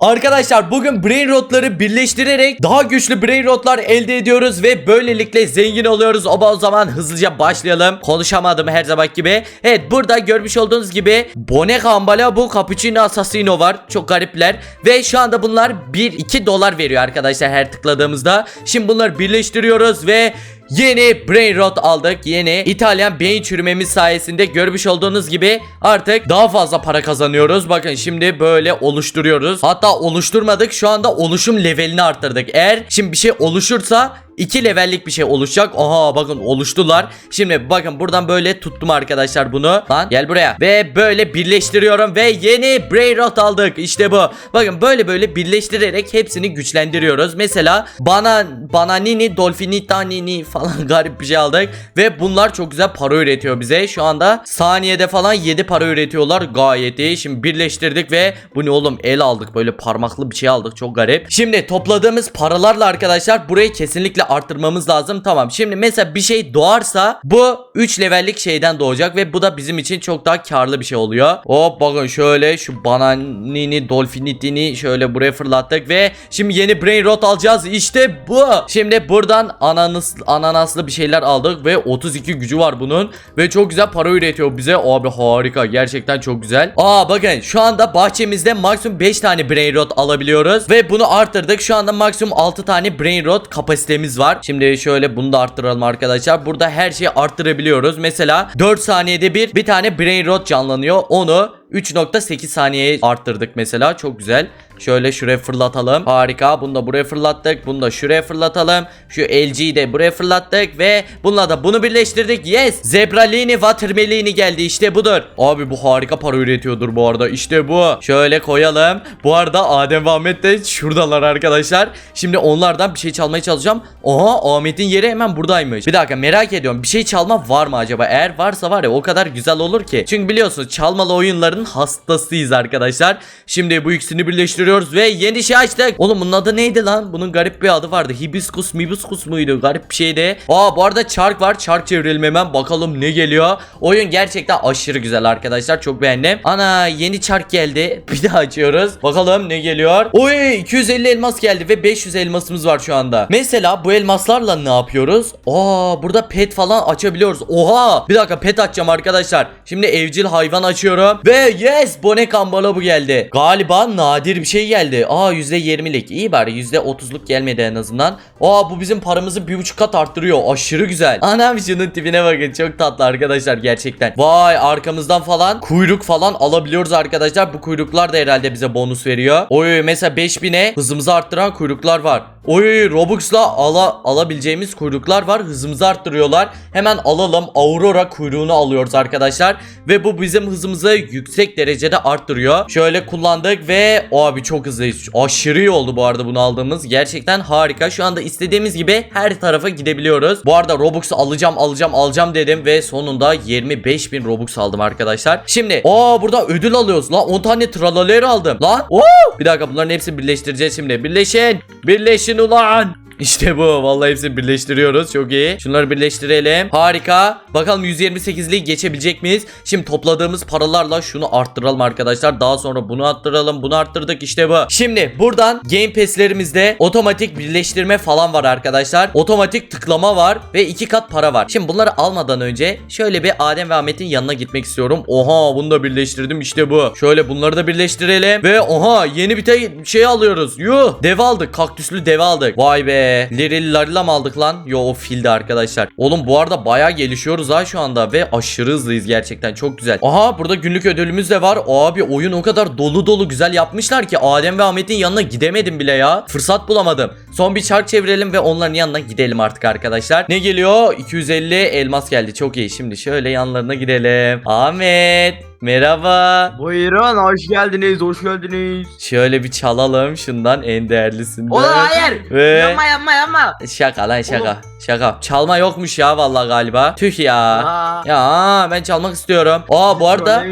Arkadaşlar bugün brain rotları birleştirerek daha güçlü brain rotlar elde ediyoruz ve böylelikle zengin oluyoruz. O zaman hızlıca başlayalım. Konuşamadım her zaman gibi. Evet burada görmüş olduğunuz gibi Bonek Ambala bu Cappuccino Assassino var. Çok garipler. Ve şu anda bunlar 1-2 dolar veriyor arkadaşlar her tıkladığımızda. Şimdi bunları birleştiriyoruz ve Yeni brain rot aldık. Yeni İtalyan beyin çürümemiz sayesinde görmüş olduğunuz gibi artık daha fazla para kazanıyoruz. Bakın şimdi böyle oluşturuyoruz. Hatta oluşturmadık. Şu anda oluşum levelini arttırdık. Eğer şimdi bir şey oluşursa 2 levellik bir şey oluşacak. Aha bakın oluştular. Şimdi bakın buradan böyle tuttum arkadaşlar bunu. Lan gel buraya. Ve böyle birleştiriyorum ve yeni brain rot aldık. İşte bu. Bakın böyle böyle birleştirerek hepsini güçlendiriyoruz. Mesela bana bananini, dolfinitanini falan garip bir şey aldık ve bunlar çok güzel para üretiyor bize. Şu anda saniyede falan 7 para üretiyorlar. Gayet iyi. Şimdi birleştirdik ve bu ne oğlum el aldık. Böyle parmaklı bir şey aldık. Çok garip. Şimdi topladığımız paralarla arkadaşlar burayı kesinlikle arttırmamız lazım. Tamam. Şimdi mesela bir şey doğarsa bu 3 levellik şeyden doğacak ve bu da bizim için çok daha karlı bir şey oluyor. Hop bakın şöyle şu bananini, dolfinitini şöyle buraya fırlattık ve şimdi yeni brain rot alacağız. İşte bu. Şimdi buradan ananas ananaslı bir şeyler aldık ve 32 gücü var bunun ve çok güzel para üretiyor bize. Abi harika. Gerçekten çok güzel. Aa bakın şu anda bahçemizde maksimum 5 tane brain rot alabiliyoruz ve bunu arttırdık. Şu anda maksimum 6 tane brain rot kapasitemiz var. Şimdi şöyle bunu da arttıralım arkadaşlar. Burada her şeyi arttırabiliyoruz. Mesela 4 saniyede bir bir tane brain rot canlanıyor. Onu 3.8 saniyeye arttırdık mesela. Çok güzel. Şöyle şuraya fırlatalım. Harika. Bunu da buraya fırlattık. Bunu da şuraya fırlatalım. Şu LG'yi de buraya fırlattık ve bununla da bunu birleştirdik. Yes. Zebralini Watermelini geldi. İşte budur. Abi bu harika para üretiyordur bu arada. İşte bu. Şöyle koyalım. Bu arada Adem ve Ahmet de şuradalar arkadaşlar. Şimdi onlardan bir şey çalmaya çalışacağım. Oha Ahmet'in yeri hemen buradaymış. Bir dakika merak ediyorum. Bir şey çalma var mı acaba? Eğer varsa var ya o kadar güzel olur ki. Çünkü biliyorsunuz çalmalı oyunların hastasıyız arkadaşlar. Şimdi bu ikisini birleştiriyoruz ve yeni şey açtık. Oğlum bunun adı neydi lan? Bunun garip bir adı vardı. Hibiskus mibiskus muydu? Garip bir şeydi. Aa bu arada çark var. Çark çevirelim hemen. Bakalım ne geliyor. Oyun gerçekten aşırı güzel arkadaşlar. Çok beğendim. Ana yeni çark geldi. Bir daha açıyoruz. Bakalım ne geliyor. Oy 250 elmas geldi ve 500 elmasımız var şu anda. Mesela bu elmaslarla ne yapıyoruz? Aa burada pet falan açabiliyoruz. Oha! Bir dakika pet açacağım arkadaşlar. Şimdi evcil hayvan açıyorum. Ve yes bonek ambala bu geldi. Galiba nadir bir şey geldi. Aa %20'lik. İyi bari %30'luk gelmedi en azından. Aa bu bizim paramızı bir buçuk kat arttırıyor. Aşırı güzel. Anam şunun tipine bakın. Çok tatlı arkadaşlar gerçekten. Vay arkamızdan falan kuyruk falan alabiliyoruz arkadaşlar. Bu kuyruklar da herhalde bize bonus veriyor. Oy mesela 5000'e hızımızı arttıran kuyruklar var. Oy Robux'la ala, alabileceğimiz kuyruklar var. Hızımızı arttırıyorlar. Hemen alalım. Aurora kuyruğunu alıyoruz arkadaşlar. Ve bu bizim hızımızı yüksek derecede arttırıyor. Şöyle kullandık ve o abi çok hızlıyız. Aşırı iyi oldu bu arada bunu aldığımız. Gerçekten harika. Şu anda istediğimiz gibi her tarafa gidebiliyoruz. Bu arada Robux'u alacağım alacağım alacağım dedim ve sonunda 25 bin Robux aldım arkadaşlar. Şimdi aa burada ödül alıyoruz. Lan 10 tane tralaleri aldım. Lan oo! Bir dakika bunların hepsini birleştireceğiz şimdi. Birleşin. Birleşin ulan. İşte bu. Vallahi hepsini birleştiriyoruz. Çok iyi. Şunları birleştirelim. Harika. Bakalım 128'liği geçebilecek miyiz? Şimdi topladığımız paralarla şunu arttıralım arkadaşlar. Daha sonra bunu arttıralım. Bunu arttırdık. İşte bu. Şimdi buradan Game Pass'lerimizde otomatik birleştirme falan var arkadaşlar. Otomatik tıklama var ve iki kat para var. Şimdi bunları almadan önce şöyle bir Adem ve Ahmet'in yanına gitmek istiyorum. Oha bunu da birleştirdim. İşte bu. Şöyle bunları da birleştirelim ve oha yeni bir şey alıyoruz. Yuh. Dev aldık. Kaktüslü dev aldık. Vay be. Liril larila mı aldık lan? Yo o fildi arkadaşlar. Oğlum bu arada bayağı gelişiyoruz ha şu anda ve aşırı hızlıyız gerçekten. Çok güzel. Aha burada günlük ödülümüz de var. Abi oyun o kadar dolu dolu güzel yapmışlar ki Adem ve Ahmet'in yanına gidemedim bile ya. Fırsat bulamadım. Son bir çark çevirelim ve onların yanına gidelim artık arkadaşlar. Ne geliyor? 250 elmas geldi. Çok iyi. Şimdi şöyle yanlarına gidelim. Ahmet. Merhaba. Buyurun hoş geldiniz hoş geldiniz. Şöyle bir çalalım şundan en değerlisinden. Oğlum hayır. Ve- Yapma yapma yapma. Şaka lan şaka. Oğlum. Şaka. Çalma yokmuş ya vallahi galiba. Tüh ya. Aa, Ya ben çalmak istiyorum. Aa bu arada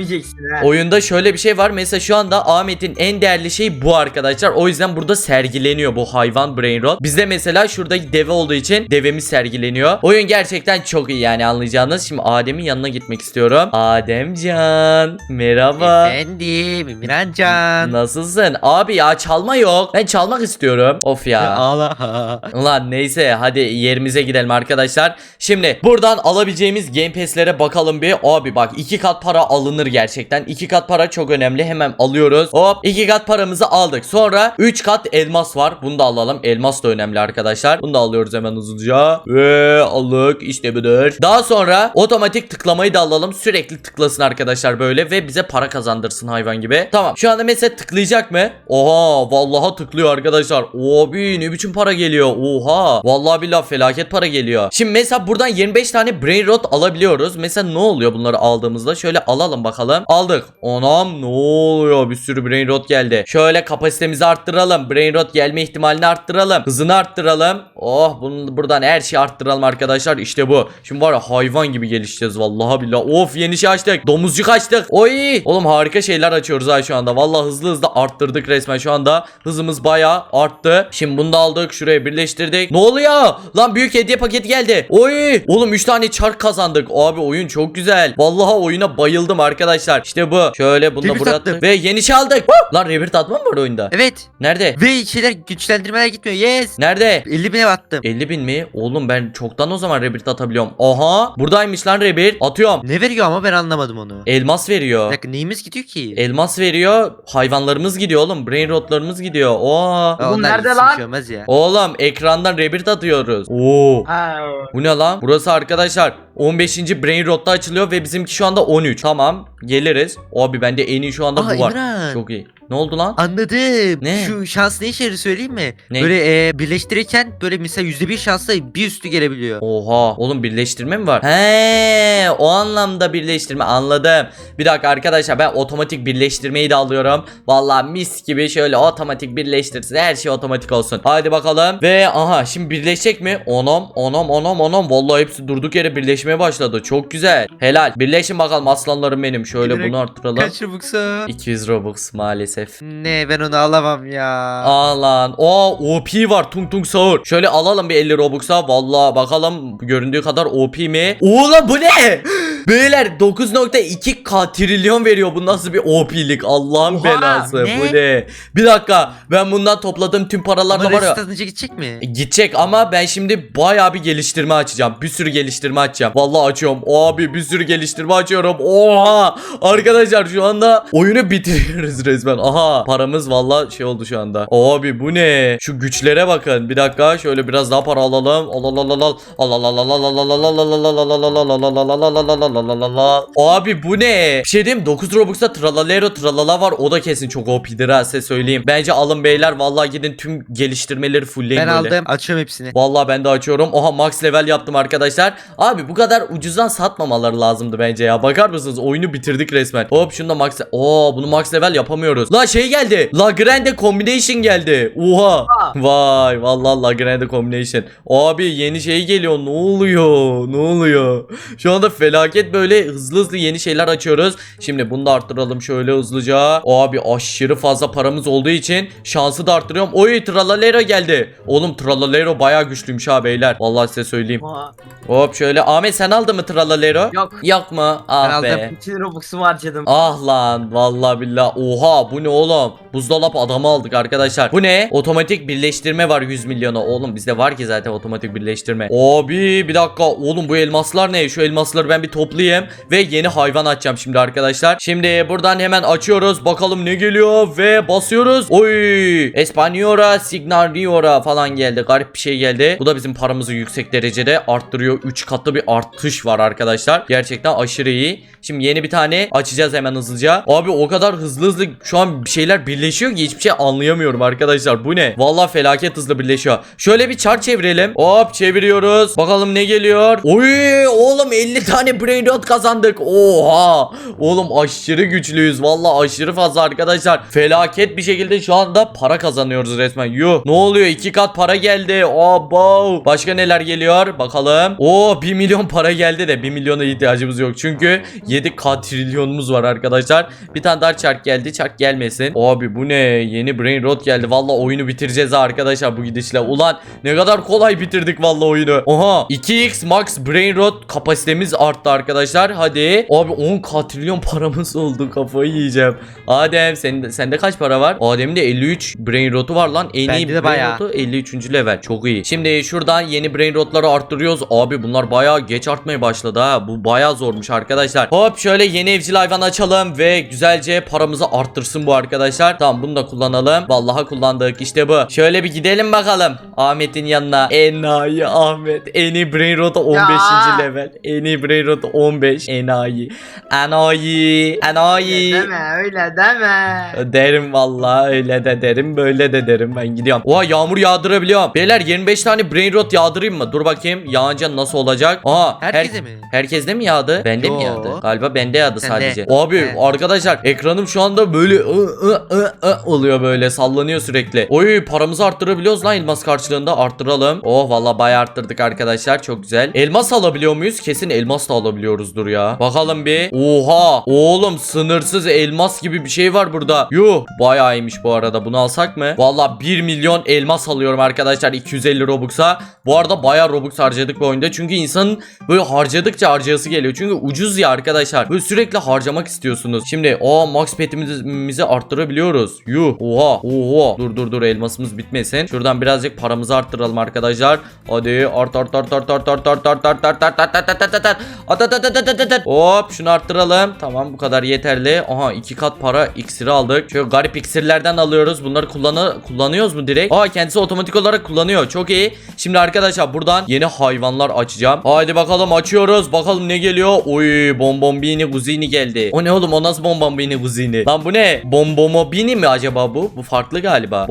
oyunda şöyle bir şey var. Mesela şu anda Ahmet'in en değerli şeyi bu arkadaşlar. O yüzden burada sergileniyor bu hayvan brain brain rot. Bizde mesela şuradaki deve olduğu için devemiz sergileniyor. Oyun gerçekten çok iyi yani anlayacağınız. Şimdi Adem'in yanına gitmek istiyorum. Ademcan merhaba. Efendim İmrancan. Nasılsın? Abi ya çalma yok. Ben çalmak istiyorum. Of ya. Ağla. Ulan neyse hadi yerimize gidelim arkadaşlar. Şimdi buradan alabileceğimiz Game Pass'lere bakalım bir. Abi bak iki kat para alınır gerçekten. İki kat para çok önemli. Hemen alıyoruz. Hop iki kat paramızı aldık. Sonra 3 kat elmas var. Bunu da alalım. Elmas da önemli arkadaşlar. Bunu da alıyoruz hemen hızlıca. Ve aldık. İşte budur. Daha sonra otomatik tıklamayı da alalım. Sürekli tıklasın arkadaşlar böyle ve bize para kazandırsın hayvan gibi. Tamam. Şu anda mesela tıklayacak mı? Oha vallahi tıklıyor arkadaşlar. Abi ne biçim para geliyor. Oha. Vallahi billahi felaket para geliyor. Şimdi mesela buradan 25 tane brain rot alabiliyoruz. Mesela ne oluyor bunları aldığımızda? Şöyle alalım bakalım. Aldık. Anam ne oluyor? Bir sürü brain rot geldi. Şöyle kapasitemizi arttıralım. Brain rot gelme ihtimalini arttıralım. Hızını arttıralım. Oh bunu buradan her şeyi arttıralım arkadaşlar. İşte bu. Şimdi var ya hayvan gibi gelişeceğiz vallahi billahi. Of yeni şey açtık. Domuzcuk açtık. Oy. Oğlum harika şeyler açıyoruz ha şu anda. Vallahi hızlı hızlı arttırdık resmen şu anda. Hızımız bayağı arttı. Şimdi bunu da aldık. Şuraya birleştirdik. Ne oluyor? Lan büyük hediye paketi geldi. Oy. Oğlum 3 tane çark kazandık. Abi oyun çok güzel. Vallahi oyuna bayıldım arkadaşlar. İşte bu. Şöyle bunu da Rebirth buraya attık. Ve yeni şey aldık. Lan Rebirth atma mı var oyunda? Evet. Nerede? Ve şeyler güçlendirmeler gitmiyor. Yes. Nerede? 50 bine attım. 50 bin mi? Oğlum ben çoktan o zaman Rebirth atabiliyorum. Aha buradaymış lan Rebirth. Atıyorum. Ne veriyor ama ben anlamadım onu. Elmas Bir veriyor. dakika neyimiz gidiyor ki? Elmas veriyor. Hayvanlarımız gidiyor oğlum. Brain rotlarımız gidiyor. Oo. Oğlum onlar nerede gitsin, lan? bir şey olmaz ya. Oğlum ekrandan Rebirth atıyoruz. Oo. Ha, Bu ne lan? Burası arkadaşlar 15. Brain Rot'ta açılıyor ve bizimki şu anda 13. Tamam geliriz. Abi bende en iyi şu anda Aa bu var. İmran. Çok iyi. Ne oldu lan? Anladım. Ne? Şu şans ne işe yarıyor söyleyeyim mi? Ne? Böyle e, birleştirirken böyle mesela %1 şansla bir üstü gelebiliyor. Oha oğlum birleştirme mi var? He o anlamda birleştirme anladım. Bir dakika arkadaşlar ben otomatik birleştirmeyi de alıyorum. Vallahi mis gibi şöyle otomatik birleştirsin her şey otomatik olsun. Haydi bakalım. Ve aha şimdi birleşecek mi? Onam onam onam onam. Vallahi hepsi durduk yere birleşmeye başladı. Çok güzel. Helal. Birleşin bakalım aslanlarım benim. Şöyle Direkt bunu arttıralım. Kaç çubuksa? 200 Robux maalesef. Ne ben onu alamam ya. Aa lan. Aa OP var. Tung tung sahur. Şöyle alalım bir 50 Robux'a. Vallahi bakalım göründüğü kadar OP mi? Oğlum bu ne? Beyler 9.2 k trilyon veriyor. Bu nasıl bir OP'lik? Allah'ın Oha, belası. ne? Bu ne? Bir dakika. Ben bundan topladığım tüm paralarla Ama var ya. resist atınca gidecek mi? E, Gidecek ama ben şimdi bayağı bir geliştirme açacağım. Bir sürü geliştirme açacağım. Vallahi açıyorum. Abi bir sürü geliştirme açıyorum. Oha! Arkadaşlar şu anda oyunu bitiriyoruz resmen. Aha! Paramız vallahi şey oldu şu anda. Abi bu ne? Şu güçlere bakın. Bir dakika şöyle biraz daha para alalım. Al al al al al. Al al al al al al al al al al al al al al al al al al al al al al al al al Abi bu ne? Bir şey diyeyim mi? 9 Robux'ta Tralalero Tralala var. O da kesin çok OP'dir ha size söyleyeyim. Bence alın beyler. Vallahi gidin tüm geliştirmeleri fullleyin Ben böyle. aldım. Açıyorum hepsini. Vallahi ben de açıyorum. Oha max level yaptım arkadaşlar. Abi bu kadar ucuzdan satmamaları lazımdı bence ya. Bakar mısınız? Oyunu bitirdik resmen. Hop şunu da max... Oo bunu max level yapamıyoruz. La şey geldi. La Grande Combination geldi. Oha. Vay vallahi La Grande Combination. Abi yeni şey geliyor. Ne oluyor? Ne oluyor? Şu anda felaket böyle hızlı hızlı yeni şeyler açıyoruz. Şimdi bunu da arttıralım şöyle hızlıca. Abi aşırı fazla paramız olduğu için şansı da arttırıyorum. Oy Tralalero geldi. Oğlum Tralalero bayağı güçlüymüş ha beyler. Vallahi size söyleyeyim. oha. Hop şöyle. Ahmet sen aldın mı Tralalero? Yok. Yok mu? Ah Ben be. Bütün Robux'umu harcadım. Ah lan vallahi billah. Oha bu ne oğlum? Buzdolap adamı aldık arkadaşlar. Bu ne? Otomatik birleştirme var 100 milyona. Oğlum bizde var ki zaten otomatik birleştirme. Abi bir dakika. Oğlum bu elmaslar ne? Şu elmasları ben bir toplayayım ve yeni hayvan açacağım şimdi arkadaşlar. Şimdi buradan hemen açıyoruz. Bakalım ne geliyor ve basıyoruz. Oy! Espanyora Signariora falan geldi. Garip bir şey geldi. Bu da bizim paramızı yüksek derecede arttırıyor. 3 katlı bir artış var arkadaşlar. Gerçekten aşırı iyi. Şimdi yeni bir tane açacağız hemen hızlıca. Abi o kadar hızlı hızlı şu an bir şeyler birleşiyor ki hiçbir şey anlayamıyorum arkadaşlar. Bu ne? Vallahi felaket hızlı birleşiyor. Şöyle bir çar çevirelim. Hop çeviriyoruz. Bakalım ne geliyor. Oy oğlum 50 tane brain rot kazandık. Oha. Oğlum aşırı güçlüyüz. Valla aşırı fazla arkadaşlar. Felaket bir şekilde şu anda para kazanıyoruz resmen. Yuh. Ne oluyor? İki kat para geldi. Abo. Başka neler geliyor? Bakalım. Oo 1 milyon para geldi de 1 milyona ihtiyacımız yok. Çünkü 7 katrilyonumuz var arkadaşlar. Bir tane daha çark geldi. Çark gelmesin. Abi bu ne? Yeni brain rot geldi. Valla oyunu bitireceğiz arkadaşlar bu gidişle. Ulan ne kadar kolay bitirdik valla oyunu. Oha 2x max brain rot kapasitemiz arttı arkadaşlar. Hadi. Abi 10 katrilyon paramız oldu. Kafayı yiyeceğim. Adem senin sende kaç para var? Adem'in de 53 brain rotu var lan. En iyi Bende de brain bayağı. rotu 53. level. Çok iyi. Şimdi şuradan yeni brain rotları arttırıyoruz. Abi bunlar bayağı geç artmaya başladı ha. Bu bayağı zormuş arkadaşlar. Hop şöyle yeni evcil hayvan açalım ve güzelce paramızı arttırsın bu arkadaşlar. Tamam bunu da kullanalım. Vallahi kullandık. İşte bu. Şöyle bir gidelim bakalım. Ahmet'in yanına. Enayi Ahmet. En iyi brain rotu 15. Ya. level. En iyi brain rotu 15. Enayi. Enayi. Enayi. Deme öyle deme. Derim vallahi öyle de derim böyle de derim ben gidiyorum. Oha yağmur yağdırabiliyorum. Beyler 25 tane brain rot yağdırayım mı? Dur bakayım yağınca nasıl olacak? Aha Herkese mi? Herkeste mi yağdı? Bende mi Yo. yağdı? Galiba bende yağdı Sende. sadece. Abi Evet. arkadaşlar ekranım şu anda böyle ı, ı, ı, ı oluyor böyle sallanıyor sürekli. Oy paramızı arttırabiliyoruz lan elmas karşılığında arttıralım. Oh valla bayağı arttırdık arkadaşlar çok güzel. Elmas alabiliyor muyuz? Kesin elmas da alabiliyoruzdur ya. Bakalım bir. Oha oğlum sınırsız elmas gibi bir şey var burada. Yuh bayağı iyiymiş bu arada bunu alsak mı? Valla 1 milyon elmas alıyorum arkadaşlar 250 Robux'a. Bu arada bayağı Robux harcadık bu oyunda. Çünkü insanın böyle harcadıkça harcayası geliyor. Çünkü ucuz ya arkadaşlar. Böyle sürekli harcamak istiyorsunuz. Şimdi o max petimizi arttırabiliyoruz. Yuh. Oha. Oha. Dur dur dur elmasımız bitmesin. Şuradan birazcık paramızı arttıralım arkadaşlar. Hadi art art art art art art art art art art art art art art art art At, at, at, at, at, at, at. Hop şunu arttıralım. Tamam bu kadar yeterli. Aha iki kat para iksiri aldık. Şöyle garip iksirlerden alıyoruz. Bunları kullanı kullanıyoruz mu direkt? Aa kendisi otomatik olarak kullanıyor. Çok iyi. Şimdi arkadaşlar buradan yeni hayvanlar açacağım. Haydi bakalım açıyoruz. Bakalım ne geliyor? Oy bonbombini kuzini geldi. O ne oğlum o nasıl bonbombini kuzini? Lan bu ne? Bombomobini mi acaba bu? Bu farklı galiba.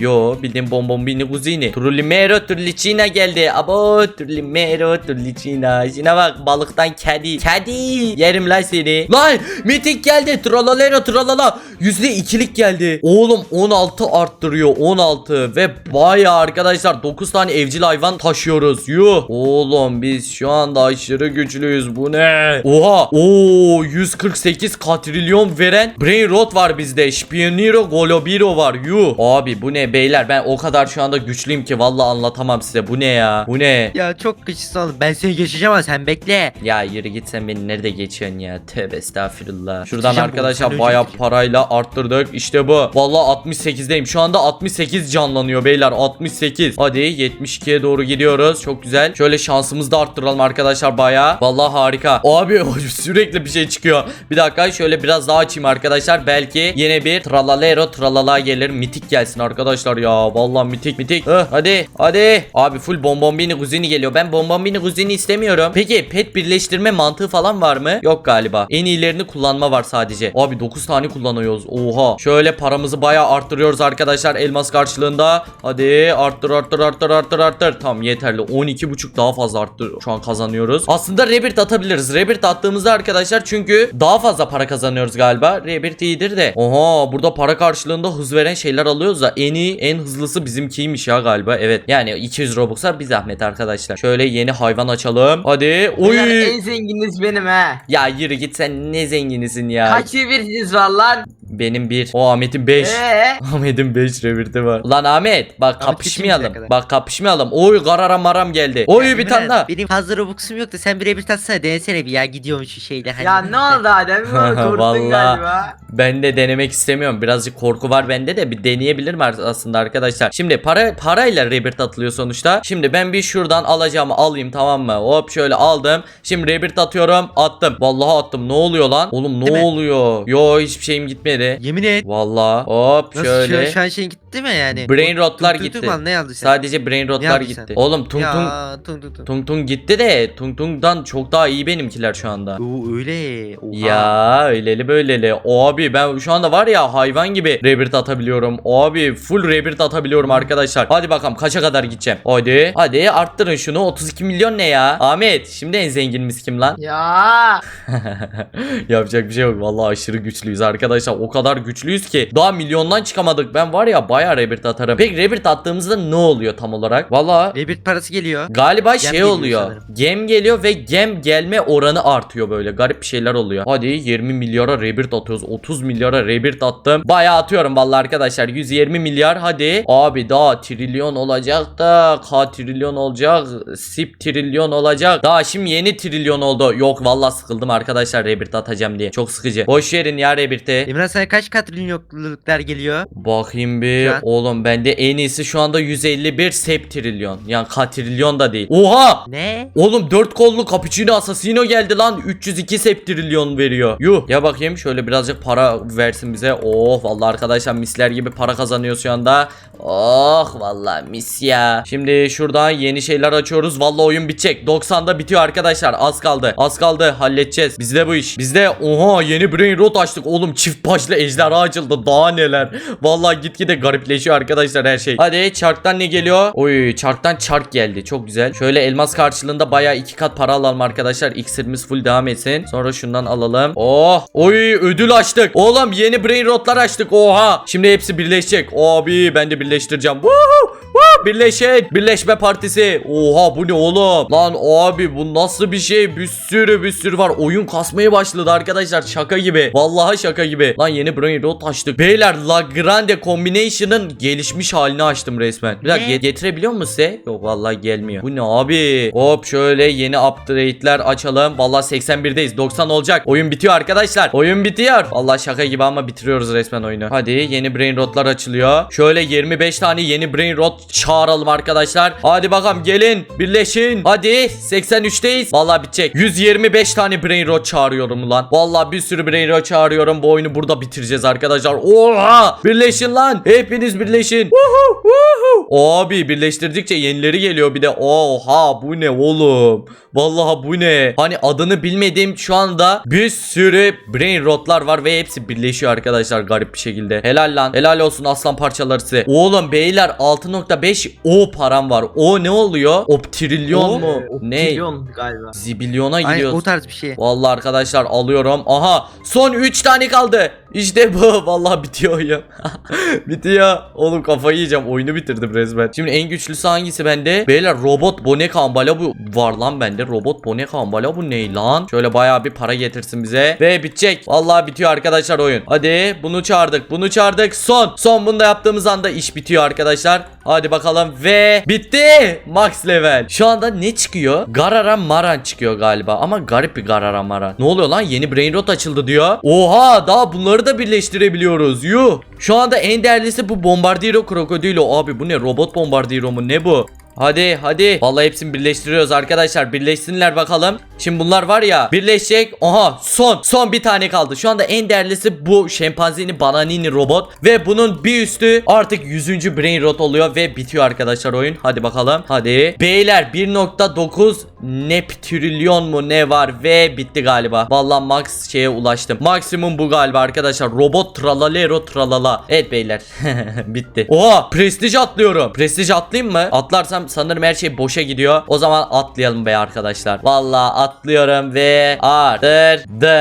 Bonbombini. Yo bildiğim bonbombini kuzini. Trullimero turlicina geldi. Abo trullimero turlicina. Şuna bak balıktan kedi. Kedi. Yerim lan seni. Lan mitik geldi. Tralalero tralala. Yüzde ikilik geldi. Oğlum 16 arttırıyor. 16 ve bayağı arkadaşlar 9 tane evcil hayvan taşıyoruz. Yuh. Oğlum biz şu anda aşırı güçlüyüz. Bu ne? Oha. Oo 148 katrilyon veren Brain Rot var bizde. Spioniro Golobiro var. Yuh. Abi bu ne beyler? Ben o kadar şu anda güçlüyüm ki vallahi anlatamam size. Bu ne ya? Bu ne? Ya çok güçsüz oğlum. Ben seni geçeceğim ama sen bekle. Ya yürü git sen beni nerede geçiyorsun ya? Tövbe estağfurullah. Şuradan Geçeceğim bu, arkadaşlar önce parayla arttırdık. İşte bu. Vallahi 68'deyim. Şu anda 68 canlanıyor beyler. 68. Hadi 72'ye doğru gidiyoruz. Çok güzel. Şöyle şansımızı da arttıralım arkadaşlar bayağı. Vallahi harika. Abi sürekli bir şey çıkıyor. Bir dakika şöyle biraz daha açayım arkadaşlar. Belki yine bir tralalero tralala gelir. Mitik gelsin arkadaşlar ya. Vallahi mitik mitik. Heh, hadi hadi. Abi full bonbombini kuzini geliyor. Ben bonbombini kuzini istemiyorum. Peki pet birleştirme mantığı falan var mı? Yok galiba. En iyilerini kullanma var sadece. Abi 9 tane kullanıyoruz. Oha. Şöyle paramızı bayağı arttırıyoruz arkadaşlar elmas karşılığında. Hadi arttır arttır arttır arttır arttır. Tamam yeterli. 12.5 daha fazla arttır. Şu an kazanıyoruz. Aslında rebirth atabiliriz. Rebirth attığımızda arkadaşlar çünkü daha fazla para kazanıyoruz galiba. Rebirth iyidir de. Oha burada para karşılığında hız veren şeyler alıyoruz da en iyi en hızlısı bizimkiymiş ya galiba. Evet. Yani 200 Robux'a bir zahmet arkadaşlar. Şöyle yeni hayvan açalım. Hadi. Oy. en zenginiz benim he. Ya yürü git sen ne zenginisin ya. Kaç birsiniz var lan? Benim bir. O Ahmet'in 5. Eee? Ahmet'in 5 revirti var. Ulan Ahmet bak Ahmet kapışmayalım. Bak kapışmayalım. Oy karara maram geldi. Oy bir tane daha. Benim fazla Robux'um yok da sen bir bir tatsana denesene bir ya gidiyormuş şu şeyle. Hani Ya ne oldu Adem? Korktun Vallahi. galiba. Ben de denemek istemiyorum. Birazcık korku var bende de bir deneyebilirim aslında arkadaşlar. Şimdi para parayla rebirth atılıyor sonuçta. Şimdi ben bir şuradan alacağımı alayım tamam mı? Hop şöyle aldım. Şimdi rebirth atıyorum. Attım. Vallahi attım. Ne oluyor lan? Oğlum ne Değil mi? oluyor? Yo hiçbir şeyim gitmedi. Yemin et. Vallahi hop Nasıl şöyle. şu, şu an şeyin gitti. mi yani? Brain rotlar gitti. Ne yazdın sen? Sadece brain rotlar gitti. sen? Oğlum tung tung Ya tung tung tung. tung tung gitti de tung tungdan çok daha iyi benimkiler şu anda. Oo öyle. Oha. Ya öyleli böyleli. Abi ben şu anda var ya hayvan gibi rebirth atabiliyorum. Abi full rebirth atabiliyorum arkadaşlar. Hadi bakalım kaça kadar gideceğim. Hadi. Hadi arttırın şunu. 32 milyon ne ya? Ahmet şimdi en zenginimiz kim lan? Ya. Yapacak bir şey yok. Vallahi aşırı güçlüyüz arkadaşlar. O kadar güçlüyüz ki daha milyondan çıkamadık. Ben var ya bayağı rebirth atarım. Peki rebirth attığımızda ne oluyor tam olarak? Vallahi Rebirth parası geliyor. Galiba Gem şey geliyor oluyor. sanırım. Gem geliyor ve gem gelme oranı artıyor böyle. Garip bir şeyler oluyor. Hadi 20 milyara rebirth atıyoruz. 30 milyara rebirth attım. Bayağı atıyorum vallahi arkadaşlar. 120 milyar hadi. Abi daha trilyon olacak da K trilyon olacak. Sip trilyon olacak. Daha şimdi yeni trilyon oldu. Yok vallahi sıkıldım arkadaşlar rebirth atacağım diye. Çok sıkıcı. Boş verin ya rebirth'i. Emrah sana kaç katrilyonluklar geliyor? Bakayım bir. Şu an- Oğlum bende en iyisi şu anda 151 sep trilyon. Yani K trilyon da değil. Oha! Ne? Oğlum dört kollu Cappuccino Assassino geldi lan 302 septrilyon veriyor. Yuh ya bakayım şöyle birazcık para versin bize. Oh vallahi arkadaşlar misler gibi para kazanıyor şu anda. Oh vallahi mis ya. Şimdi şuradan yeni şeyler açıyoruz. Vallahi oyun bitecek. 90'da bitiyor arkadaşlar. Az kaldı. Az kaldı. Halledeceğiz. Bizde bu iş. Bizde oha yeni brain rot açtık. Oğlum çift başlı ejderha açıldı. Daha neler. Vallahi gitgide garipleşiyor arkadaşlar her şey. Hadi çarktan ne geliyor? Oy çarktan çark geldi. Çok güzel. Şöyle elmas karşılığında bayağı iki kat para alalım arkadaşlar. İksirimiz full devam etsin. Sonra şundan alalım. Oh. Oy ödül açtık. Oğlum yeni brain rotlar açtık. Oha. Şimdi hepsi birleşecek. Abi ben de birleştireceğim. Woohoo. Woo! Birleşin. Birleşme partisi. Oha bu ne oğlum? Lan abi bu nasıl bir şey? Bir sürü bir sürü var. Oyun kasmaya başladı arkadaşlar. Şaka gibi. Vallahi şaka gibi. Lan yeni brain rot açtık. Beyler La Grande Combination'ın gelişmiş halini açtım resmen. Bir dakika getirebiliyor mu size? Yok vallahi gelmiyor. Bu ne abi? Hop şöyle yeni upgrade'ler açalım. Vallahi 81'deyiz. 90 olacak. Oyun bitiyor arkadaşlar. Oyun bitiyor. Vallahi şaka gibi ama bitiriyoruz resmen oyunu. Hadi yeni brain rotlar açılıyor. Şöyle 25 tane yeni brain rot çağıralım arkadaşlar. Hadi bakalım gelin. Birleşin. Hadi 83'teyiz. Vallahi bitecek. 125 tane brain rot çağırıyorum lan. Vallahi bir sürü brain rot çağırıyorum. Bu oyunu burada bitireceğiz arkadaşlar. Oha! Birleşin lan. Hepiniz birleşin. Woohoo, woohoo. Abi birleştirdikçe yenileri geliyor bir de. Oha bu ne oğlum? Vallahi bu ne? Hani adını bilmediğim şu anda bir sürü brain rotlar var ve hepsi birleşiyor arkadaşlar garip bir şekilde. Helal lan. Helal olsun aslan parçaları size. Oğlum beyler 6.5 o param var. O ne oluyor? Optrilyon O? mu? Ne? Milyon galiba. Zibilyona Ay gidiyoruz. o tarz bir şey. Vallahi arkadaşlar alıyorum. Aha son 3 tane kaldı. İşte bu. Vallahi bitiyor oyun. bitiyor. Oğlum kafayı yiyeceğim. Oyunu bitirdim resmen. Şimdi en güçlüsü hangisi bende? Beyler robot bonek ambala bu var lan bende. Robot bonek ambala bu ne lan? Şöyle bayağı bir para getirsin bize. Ve bitecek. Vallahi bitiyor arkadaşlar oyun. Hadi bunu çağırdık. Bunu çağırdık. Son. Son bunu da yaptığımız anda iş bitiyor arkadaşlar. Hadi bakalım ve bitti. Max level. Şu anda ne çıkıyor? Gararan Maran çıkıyor galiba ama garip bir Gararan Maran. Ne oluyor lan? Yeni brain rot açıldı diyor. Oha daha bunları da birleştirebiliyoruz. Yuh. Şu anda en değerlisi bu Bombardiro Krokodilo. Abi bu ne? Robot Bombardiro mu? Ne bu? Hadi hadi. Vallahi hepsini birleştiriyoruz arkadaşlar. Birleşsinler bakalım. Şimdi bunlar var ya birleşecek. Aha son. Son bir tane kaldı. Şu anda en değerlisi bu şempanzini bananini robot. Ve bunun bir üstü artık 100. brain rot oluyor ve bitiyor arkadaşlar oyun. Hadi bakalım. Hadi. Beyler 1.9 neptrilyon mu ne var ve bitti galiba. Vallahi max şeye ulaştım. Maksimum bu galiba arkadaşlar. Robot tralalero tralala. Evet beyler. bitti. Oha prestij atlıyorum. Prestij atlayayım mı? Atlarsam sanırım her şey boşa gidiyor. O zaman atlayalım be arkadaşlar. Vallahi atlıyorum ve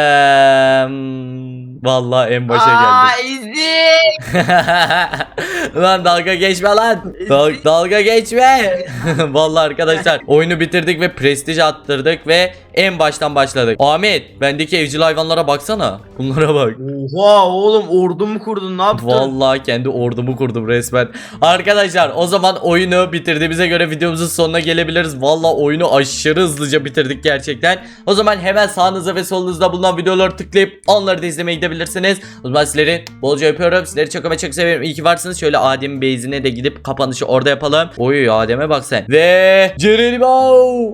arttırdım. Vallahi en başa Aa geldik. ezik. lan dalga geçme lan. Dal- dalga geçme. Vallahi arkadaşlar oyunu bitirdik ve prestij attırdık ve en baştan başladık. Ahmet bendeki evcil hayvanlara baksana. Bunlara bak. Oha oğlum ordumu kurdun ne yaptın? Vallahi kendi ordumu kurdum resmen. Arkadaşlar o zaman oyunu bitirdiğimize göre videomuzun sonuna gelebiliriz. Vallahi oyunu aşırı hızlıca bitirdik gerçekten. O zaman hemen sağınızda ve solunuzda bulunan videoları tıklayıp onları da izlemeye gidebilirsiniz. O zaman sizleri bolca öpüyorum. Sizleri çok ama çok seviyorum. İyi ki varsınız. Şöyle Adem'in base'ine de gidip kapanışı orada yapalım. Oy Adem'e bak sen. Ve Cerenimo.